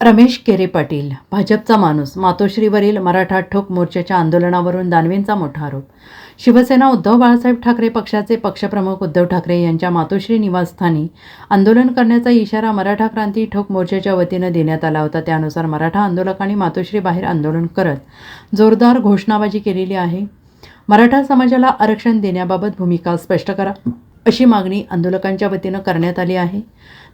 रमेश केरे पाटील भाजपचा माणूस मातोश्रीवरील मराठा ठोक मोर्चाच्या आंदोलनावरून दानवेंचा मोठा आरोप. शिवसेना उद्धव बाळासाहेब ठाकरे पक्षाचे पक्षप्रमुख उद्धव ठाकरे यांच्या मातोश्री निवासस्थानी आंदोलन करण्याचा इशारा मराठा क्रांती ठोक मोर्चाच्या वतीनं देण्यात आला होता. त्यानुसार मराठा आंदोलकांनी मातोश्री बाहेर आंदोलन करत जोरदार घोषणाबाजी केलेली आहे. मराठा समाजाला आरक्षण देण्याबाबत भूमिका स्पष्ट करा अशी मागणी आंदोलकांच्या वतीनं करण्यात आली आहे.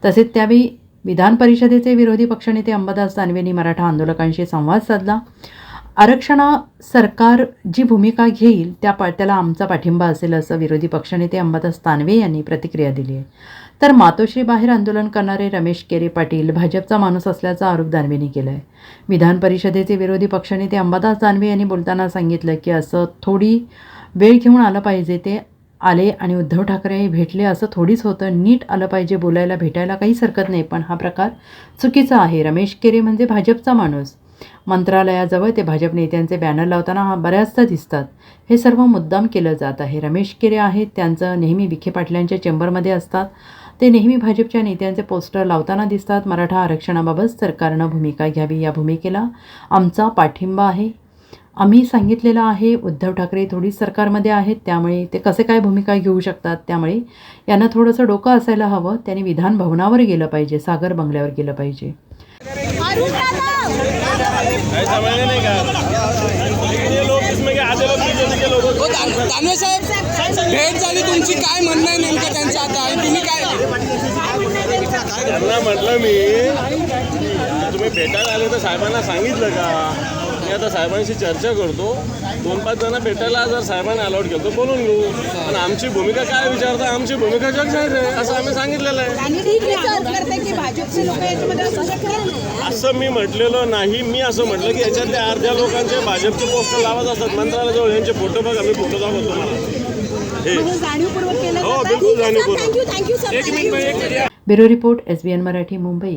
तसेच त्यावेळी विधान परिषदेचे विरोधी पक्षनेते अंबादास दानवेंनी मराठा आंदोलकांशी संवाद साधला. आरक्षणा सरकार जी भूमिका घेईल त्या पा त्याला आमचा पाठिंबा असेल असं विरोधी पक्षनेते अंबादास दानवे यांनी प्रतिक्रिया दिली आहे. तर मातोश्री बाहेर आंदोलन करणारे रमेश केरे पाटील भाजपचा माणूस असल्याचा आरोप दानवेंनी केला आहे विधान परिषदेचे विरोधी पक्षनेते अंबादास दानवे यांनी बोलताना सांगितलं की असं थोडी वेळ घेऊन आलं पाहिजे ते आले आणि उद्धव ठाकरे भेटले असं थोडीच होतं. नीट आलं पाहिजे बोलायला भेटायला काहीच हरकत नाही. पण हा प्रकार चुकीचा आहे. रमेश केरे म्हणजे भाजपचा माणूस. मंत्रालयाजवळ ते भाजप नेत्यांचे बॅनर लावताना हा बऱ्याचदा दिसतात. हे सर्व मुद्दाम केलं जात आहे. रमेश केरे आहेत त्यांचं नेहमी विखे पाटलांच्या चेंबरमध्ये असतात. ते नेहमी भाजपच्या नेत्यांचे पोस्टर लावताना दिसतात. मराठा आरक्षणाबाबत सरकारनं भूमिका घ्यावी या भूमिकेला आमचा पाठिंबा आहे. आम्ही सांगितलेलं आहे उद्धव ठाकरे थोडी सरकारमध्ये आहेत त्यामुळे ते कसे काय भूमिका घेऊ शकतात त्यामुळे यांना थोडंसं डोकं असायला हवं. त्यांनी विधान भवनावर गेलं पाहिजे सागर बंगल्यावर गेलं पाहिजे. हो भेट झाली तुमची. काय म्हणणं आहे नेमकं त्यांचं आता? तुम्ही काय? त्यांना म्हटलं मी तुम्ही भेटायला आले तर साहेबांना सांगितलं का? मी आता साहेबांशी चर्चा करतो. दोन पाच जण भेटायला जर साहेबांनी अलाउड केलं तर बोलून घेऊ. पण आमची भूमिका काय विचारता? आमची भूमिका जग जाहीर आहे असं आम्ही सांगितलेलं आहे. आणि ठीक आहे आरोप करते की भाजपचे लोक याच्यामध्ये असू मी म्हटलेलं नाही. मी असं म्हटलं की याच्यातल्या अर्ध्या लोकांचे भाजपचे पोस्टर लावत असतात. मंत्रालयाजवळ यांचे फोटो बघा मी फोटो दाखवतो तुम्हाला. हे. बिलकुल जाणीवपूर्वक. Bureau report S B N Marathi Mumbai.